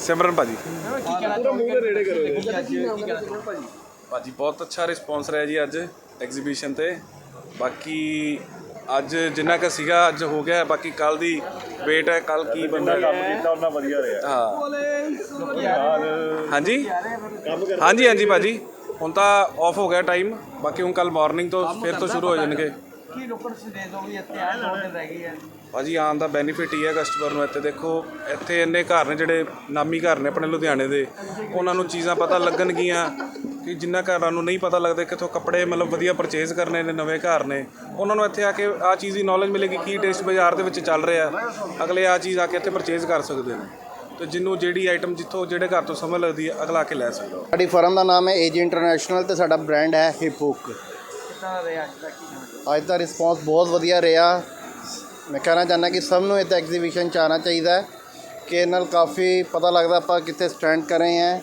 ਸਿਮਰਨ ਭਾਜੀ। ਕੀ ਕਹਿਣਾ ਚਾਹੋਗੇ ਨੇੜੇ ਕਰੋ ਭਾਜੀ ਬਹੁਤ ਅੱਛਾ ਰਿਸਪੌਂਸ ਰਿਹਾ ਜੀ ਅੱਜ ਐਗਜ਼ੀਬਿਸ਼ਨ ਤੇ। ਬਾਕੀ ਅੱਜ ਜਿੰਨਾ ਕ ਸੀਗਾ ਅੱਜ ਹੋ ਗਿਆ ਬਾਕੀ ਕੱਲ ਦੀ ਵੇਟ ਹੈ ਕੱਲ ਕੀ ਬੰਦਾ ਕੰਮ ਕੀਤਾ ਉਹਨਾਂ ਵਧੀਆ ਰਿਹਾ। ਹਾਂ। ਹਾਂਜੀ? ਹਾਂਜੀ ਹਾਂਜੀ ਭਾਜੀ। ਹੁਣ ਤਾਂ ਆਫ ਹੋ ਗਿਆ ਟਾਈਮ ਬਾਕੀ ਹੁਣ ਕੱਲ ਮਾਰਨਿੰਗ ਤੋਂ ਫਿਰ ਤੋਂ ਸ਼ੁਰੂ ਹੋ ਜਾਣਗੇ। ਕੀ ਲੋਕਾਂ ਨੂੰ ਸੰਦੇਸ਼ ਦੋਗੇ ਇੱਥੇ ਆਏ ਦੋ ਦਿਨ ਰਹਿ ਗਏ ਆ? ਭਾਜੀ ਆਉਣ ਦਾ ਬੈਨੀਫਿਟ ਹੀ ਹੈ ਕਸਟਮਰ ਨੂੰ ਇੱਥੇ। ਦੇਖੋ ਇੱਥੇ ਇੰਨੇ ਘਰ ਨੇ ਜਿਹੜੇ ਨਾਮੀ ਘਰ ਨੇ ਆਪਣੇ ਲੁਧਿਆਣੇ ਦੇ। ਉਹਨਾਂ ਨੂੰ ਚੀਜ਼ਾਂ ਪਤਾ ਲੱਗਣਗੀਆਂ ਕਿ ਜਿੰਨਾ ਘਰਾਂ ਨੂੰ ਨਹੀਂ ਪਤਾ ਲੱਗਦਾ ਕਿੱਥੋਂ ਕੱਪੜੇ ਮਤਲਬ ਵਧੀਆ ਪਰਚੇਜ਼ ਕਰਨੇ ਨੇ ਨਵੇਂ ਘਰ ਨੇ। ਉਹਨਾਂ ਨੂੰ ਇੱਥੇ ਆ ਕੇ ਆ ਚੀਜ਼ ਦੀ ਨੌਲੇਜ ਮਿਲੇਗੀ ਕੀ ਟੇਸਟ ਬਾਜ਼ਾਰ ਦੇ ਵਿੱਚ ਚੱਲ ਰਿਹਾ। ਅਗਲੇ ਆ ਚੀਜ਼ ਆ ਕੇ ਇੱਥੇ ਪਰਚੇਜ਼ ਕਰ ਸਕਦੇ ਨੇ। ਤੇ ਜਿੰਨੂੰ ਜਿਹੜੀ ਆਈਟਮ ਜਿੱਥੋਂ ਜਿਹੜੇ ਘਰ ਤੋਂ ਸਮਝ ਲੱਗਦੀ ਹੈ ਅਗਲਾ ਆ ਕੇ ਲੈ ਸਕਦਾ। ਸਾਡੀ ਫਰਮ ਦਾ ਨਾਮ ਹੈ ਏਜ ਇੰਟਰਨੈਸ਼ਨਲ ਤੇ ਸਾਡਾ ਬ੍ਰਾਂਡ ਹੈ ਹਿਪ ਹੁੱਕ ਦਾ ਰਿਹਾ ਅੱਜ ਦਾ ਕੀ ਕਹਿਣਾ ਚਾਹੋਗੇ ਅੱਜ ਦਾ ਰਿਸਪੌਂਸ ਬਹੁਤ ਵਧੀਆ ਰਿਹਾ ਮੈਂ ਕਹਿਣਾ ਚਾਹੁੰਦਾ ਕਿ ਸਭ ਨੂੰ ਇੱਥੇ ਐਗਜ਼ੀਬਿਸ਼ਨ 'ਚ ਆਉਣਾ ਚਾਹੀਦਾ ਹੈ ਕਿ ਇਹ ਨਾਲ ਕਾਫੀ ਪਤਾ ਲੱਗਦਾ ਆਪਾਂ ਕਿੱਥੇ ਸਟੈਂਡ ਕਰ ਰਹੇ ਹਾਂ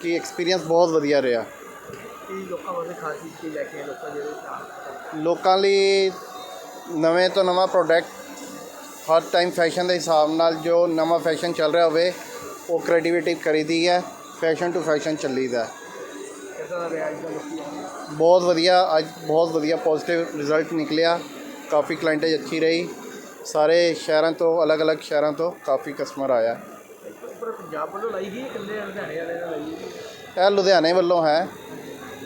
ਕਿ ਐਕਸਪੀਰੀਅੰਸ ਬਹੁਤ ਵਧੀਆ ਰਿਹਾ ਕੀ ਲੋਕਾਂ ਵਾਸਤੇ ਖਾਸ ਚੀਜ਼ ਕੀ ਲੈ ਕੇ ਆਏ ਲੋਕਾਂ ਜਿਹੜੇ ਆਉਣ? ਲੋਕਾਂ ਲਈ ਨਵੇਂ ਤੋਂ ਨਵਾਂ ਪ੍ਰੋਡਕਟ ਹਰ ਟਾਈਮ ਫੈਸ਼ਨ ਦੇ ਹਿਸਾਬ ਨਾਲ ਜੋ ਨਵਾਂ ਫੈਸ਼ਨ ਚੱਲ ਰਿਹਾ ਹੋਵੇ ਉਹ ਕ੍ਰੀਏਟੀਵਿਟੀ ਕਰੀਦੀ ਹੈ ਫੈਸ਼ਨ ਟੂ ਫੈਸ਼ਨ ਚੱਲੀਦਾ ਹੈ ਕਿੱਦਾਂ ਦਾ ਰਿਹਾ ਅੱਜ ਦਾ ਲੋਕੀ ਆਏ? ਬਹੁਤ ਵਧੀਆ, ਅੱਜ ਬਹੁਤ ਵਧੀਆ ਪੋਜ਼ਿਟਿਵ ਰਿਜ਼ਲਟ ਨਿਕਲਿਆ। ਕਾਫੀ ਕਲਾਇੰਟੇਜ ਅੱਛੀ ਰਹੀ। ਸਾਰੇ ਸ਼ਹਿਰਾਂ ਤੋਂ, ਅਲੱਗ-ਅਲੱਗ ਸ਼ਹਿਰਾਂ ਤੋਂ ਕਾਫੀ ਕਸਟਮਰ ਆਇਆ। ਪਰ ਪੰਜਾਬ ਵੱਲੋਂ ਲਾਈ ਗਈ ਇਕੱਲੇ ਲੁਧਿਆਣੇ ਵਾਲੇ ਨਾਲ ਲਾਈ ਗਈ ਇਹ ਲੁਧਿਆਣੇ ਵੱਲੋਂ ਹੈ।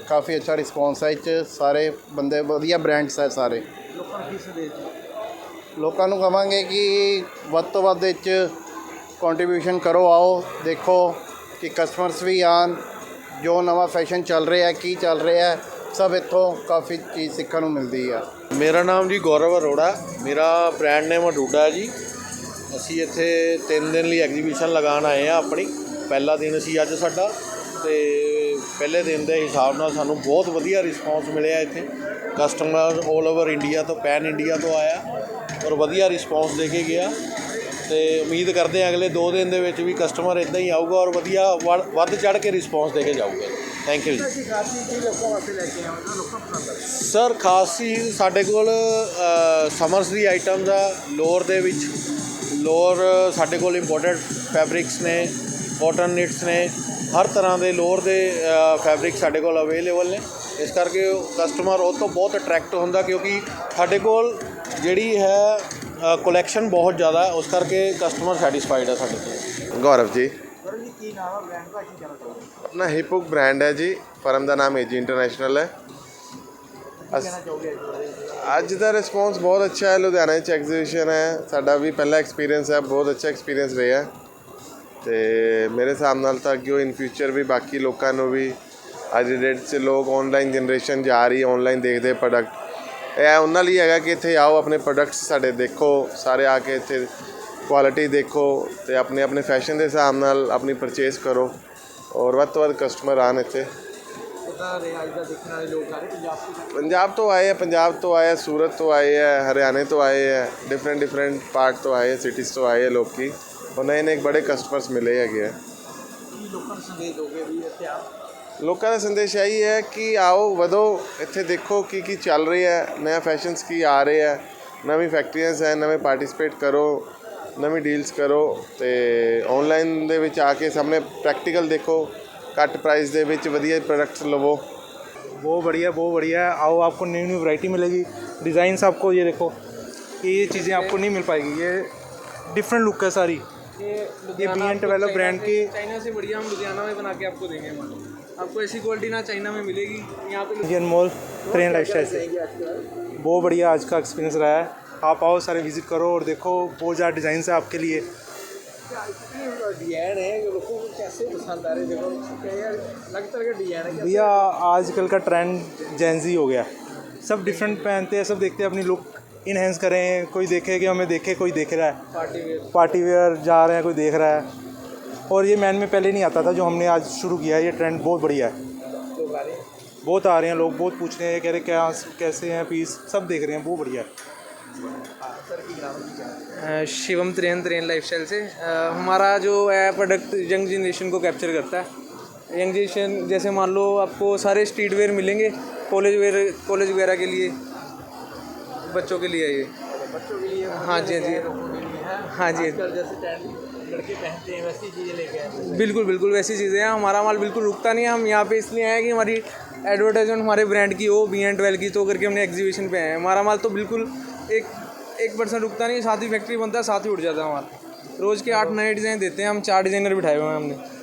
ਕਾਫੀ ਅੱਛਾ ਰਿਸਪੌਂਸ ਹੈ ਇਹ 'ਚ ਸਾਰੇ ਬੰਦੇ, ਵਧੀਆ ਬ੍ਰਾਂਡਸ ਹੈ ਸਾਰੇ। ਲੋਕਾਂ ਨੂੰ ਕੀ ਸੰਦੇਸ਼ ਲੋਕਾਂ ਨੂੰ ਕਵਾਂਗੇ ਕਿ ਵੱਧ ਤੋਂ ਵੱਧ ਇਹ 'ਚ ਕੰਟਰੀਬਿਊਸ਼ਨ ਕਰੋ, ਆਓ, ਦੇਖੋ ਕਿ ਕਸਟਮਰਸ ਵੀ ਆਣ ਜੋ ਨਵਾਂ ਫੈਸ਼ਨ ਚੱਲ ਰਿਹਾ ਹੈ ਕੀ ਚੱਲ ਰਿਹਾ ਹੈ ਸਭ ਇੱਥੋਂ ਕਾਫੀ ਚੀਜ਼ ਸਿੱਖਣ ਨੂੰ ਮਿਲਦੀ ਹੈ ਮੇਰਾ ਨਾਮ ਜੀ ਗੌਰਵ ਅਰੋੜਾ, ਮੇਰਾ ਬ੍ਰਾਂਡ ਨੇਮ ਅਡੂਡਾ ਜੀ। ਅਸੀਂ ਇੱਥੇ 3 ਦਿਨ ਲਈ ਐਗਜ਼ੀਬਿਸ਼ਨ ਲਗਾਉਣ ਆਏ ਆ ਆਪਣੀ। ਪਹਿਲਾ ਦਿਨ ਸੀ ਅੱਜ ਸਾਡਾ ਤੇ ਪਹਿਲੇ ਦਿਨ ਦੇ ਹਿਸਾਬ ਨਾਲ ਸਾਨੂੰ ਬਹੁਤ ਵਧੀਆ ਰਿਸਪੌਂਸ ਮਿਲਿਆ ਇੱਥੇ। ਕਸਟਮਰ 올 ਓਵਰ ਇੰਡੀਆ ਤੋਂ ਪੈਨ ਇੰਡੀਆ ਤੋਂ ਆਇਆ ਔਰ ਵਧੀਆ ਰਿਸਪੌਂਸ ਦੇ ਕੇ ਗਿਆ। ਤੇ ਉਮੀਦ ਕਰਦੇ ਹਾਂ ਅਗਲੇ 2 ਦਿਨ ਦੇ ਵਿੱਚ ਵੀ ਕਸਟਮਰ ਇਦਾਂ ਹੀ ਆਊਗਾ ਔਰ ਵਧੀਆ ਵੱਧ ਚੜ ਕੇ ਰਿਸਪੌਂਸ ਦੇ ਕੇ ਜਾਊਗਾ। Thank you ji. ਸਰ ਖਾਸ ਸਾਡੇ ਕੋਲ ਸਮਰਸ ਦੀ ਆਈਟਮਸ ਆ ਲੋਅਰ ਦੇ ਵਿੱਚ। ਲੋਅਰ ਸਾਡੇ ਕੋਲ ਇੰਪੋਰਟਡ ਫੈਬਰਿਕਸ ਨੇ ਕਾਟਨ ਨਿਟਸ ਨੇ ਹਰ ਤਰ੍ਹਾਂ ਦੇ ਲੋਅਰ ਦੇ ਫੈਬਰਿਕ ਸਾਡੇ ਕੋਲ ਅਵੇਲੇਬਲ ਨੇ। ਇਸ ਕਰਕੇ ਕਸਟਮਰ ਉਹ ਤੋਂ ਬਹੁਤ ਅਟਰੈਕਟ ਹੁੰਦਾ ਕਿਉਂਕਿ ਸਾਡੇ ਕੋਲ ਜਿਹੜੀ ਹੈ ਕਲੈਕਸ਼ਨ ਬਹੁਤ ਜ਼ਿਆਦਾ ਹੈ ਉਸ ਕਰਕੇ ਕਸਟਮਰ ਸੈਟੀਸਫਾਈਡ ਹੈ ਸਾਡੇ ਤੋਂ ਗੌਰਵ ਜੀ। ਜੀ ਕੀ ਨਾਮ ਹੈ ਬ੍ਰਾਂਡ ਦਾ ਕੀ ਕਹਿਣਾ ਚਾਹੋਗੇ ਆਪਣਾ ਹਿਪੁਕ ਬ੍ਰਾਂਡ ਹੈ ਜੀ। ਫਰਮ ਦਾ ਨਾਮ ਏਜੀ ਇੰਟਰਨੈਸ਼ਨਲ ਹੈ। ਕੀ ਕਹਿਣਾ ਚਾਹੋਗੇ ਇਸ ਬਾਰੇ? ਅੱਜ ਦਾ ਰਿਸਪੌਂਸ ਬਹੁਤ ਅੱਛਾ ਹੈ। ਲੁਧਿਆਣਾ 'ਚ ਐਗਜ਼ੀਬਿਸ਼ਨ ਹੈ। ਸਾਡਾ ਵੀ ਪਹਿਲਾ ਐਕਸਪੀਰੀਅੰਸ ਹੈ। ਬਹੁਤ ਅੱਛਾ ਐਕਸਪੀਰੀਅੰਸ ਰਿਹਾ ਹੈ। ਤੇ ਮੇਰੇ ਹਿਸਾਬ ਨਾਲ ਤਾਂ ਅੱਗੇ ਇਨ ਫਿਊਚਰ ਵੀ ਬਾਕੀ ਲੋਕਾਂ ਨੂੰ ਵੀ ਅੱਜ ਦੀ ਡੇਟ 'ਚ ਲੋਕ ਆਨਲਾਈਨ ਜਨਰੇਸ਼ਨ ਜਾ ਰਹੀ ਆਨਲਾਈਨ ਦੇਖਦੇ ਪ੍ਰੋਡਕਟ ਇਹ ਉਹਨਾਂ ਲਈ ਹੈਗਾ ਕਿ ਇੱਥੇ ਆਓ ਆਪਣੇ ਪ੍ਰੋਡਕਟਸ ਸਾਡੇ ਦੇਖੋ ਸਾਰੇ ਆ ਕੇ ਇੱਥੇ ਕੁਆਲਿਟੀ ਦੇਖੋ ਤੇ ਆਪਣੇ ਆਪਣੇ ਫੈਸ਼ਨ ਦੇ ਹਿਸਾਬ ਨਾਲ ਆਪਣੀ ਪਰਚੇਸ ਕਰੋ ਔਰ ਵੱਧ ਤੋਂ ਵੱਧ ਕਸਟਮਰ ਆਣ ਇੱਥੇ। ਆ ਪੰਜਾਬ ਤੋਂ? ਪੰਜਾਬ ਤੋਂ ਆਏ ਹੈ ਪੰਜਾਬ ਤੋਂ ਆਏ ਹੈ ਸੂਰਤ ਤੋਂ ਆਏ ਹੈ ਹਰਿਆਣੇ ਤੋਂ ਆਏ ਹੈ ਡਿਫਰੈਂਟ ਡਿਫਰੈਂਟ ਪਾਰਟ ਤੋਂ ਆਏ ਸਿਟੀਜ਼ ਤੋਂ ਆਏ ਲੋਕੀ। ਔਰ ਨਏ ਨਏ ਬੜੇ ਕਸਟਮਰਸ ਮਿਲੇ ਹੈਗੇ ਕੀ ਲੋਕਾਂ ਨੂੰ ਸੰਦੇਸ਼ ਦੋਗੇ ਵੀ ਇੱਥੇ ਆ ਲੋਕਾਂ ਦਾ ਸੰਦੇਸ਼ ਇਹੀ ਹੈ ਕਿ ਆਓ ਵਧੋ ਇੱਥੇ ਦੇਖੋ ਕੀ ਕੀ ਚੱਲ ਰਿਹਾ ਹੈ ਨਵਾਂ ਫੈਸ਼ਨਸ ਕੀ ਆ ਰਿਹਾ ਹੈ ਨਵੀਂ ਫੈਕਟਰੀਆਂ ਹੈ ਨਵੇਂ ਪਾਰਟਿਸਿਪੇਟ ਕਰੋ ਨਵੀਂ ਡੀਲਸ ਕਰੋ ਤੇ ਆਨਲਾਈਨ ਦੇ ਵਿੱਚ ਆ ਕੇ ਸਾਹਮਣੇ ਪ੍ਰੈਕਟੀਕਲ ਦੇਖੋ ਘੱਟ ਪ੍ਰਾਈਸ ਦੇ ਵਿੱਚ ਵਧੀਆ ਪ੍ਰੋਡਕਟਸ ਲਵੋ बहुत बढ़िया बहुत बढ़िया आओ आपको न्यू न्यू वैरायटी मिलेगी डिज़ाइंस आपको ये देखो कि ये चीज़ें आपको नहीं मिल पाएगी ये डिफरेंट लुक है सारी ये बी एन डेवलप ब्रांड की चाइना से बढ़िया हम लुधियाना में बना के आपको देंगे आपको ऐसी क्वालिटी ना चाइना में मिलेगी यहाँ पे Indian mall train life style से। बहुत बढ़िया आज का एक्सपीरियंस रहा है। आप आओ सारे विज़िट करो और देखो बहुत ज़्यादा डिज़ाइन है आपके लिए। डिज़ाइन है लोगों को कैसे पसंद आ रहे हैं? देखो अलग तरह का डिज़ाइन है भैया आजकल का ट्रेंड जेंजी हो गया। सब डिफरेंट पहनते हैं सब देखते हैं अपनी लुक इनहेंस करें कोई देखे कि हमें देखे कोई देख रहा है। पार्टी वेयर पार्टी वेयर जा रहे हैं कोई देख रहा है। और ये मैन में पहले नहीं आता था जो हमने आज शुरू किया है ये ट्रेंड बहुत बढ़िया है। आ बहुत आ रहे हैं लोग बहुत पूछ रहे हैं कह रहे क्या कैसे हैं पीस सब देख रहे हैं बहुत बढ़िया है। Shivam train train life style से। अ, हमारा जो है प्रोडक्ट यंग जनरेशन को कैप्चर करता है। यंग जनरेशन जैसे मान लो आपको सारे स्ट्रीट वेयर मिलेंगे कॉलेज वेयर कॉलेज वगैरह के लिए बच्चों के लिए ये। बच्चों के लिए हाँ जी हाँ जी। है। जी। लड़के पहनते हैं, वैसी चीज़ें लेके आए बिल्कुल बिल्कुल, वैसी चीज़ें हैं। हमारा माल बिल्कुल रुकता नहीं है। हम यहाँ पे इसलिए आए कि हमारी एडवर्टाइजमेंट हमारे ब्रांड की हो बी एंड ट्वेल्व की तो करके हमने एग्जीबिशन पे आए हैं। हमारा माल तो बिल्कुल एक एक परसेंट रुकता नहीं, साथ ही फैक्ट्री बनता है, साथ ही उठ जाता है हमारा। रोज़ के आठ नए डिज़ाइन देते हैं, हम चार डिज़ाइनर बिठाए हुए हैं हमने।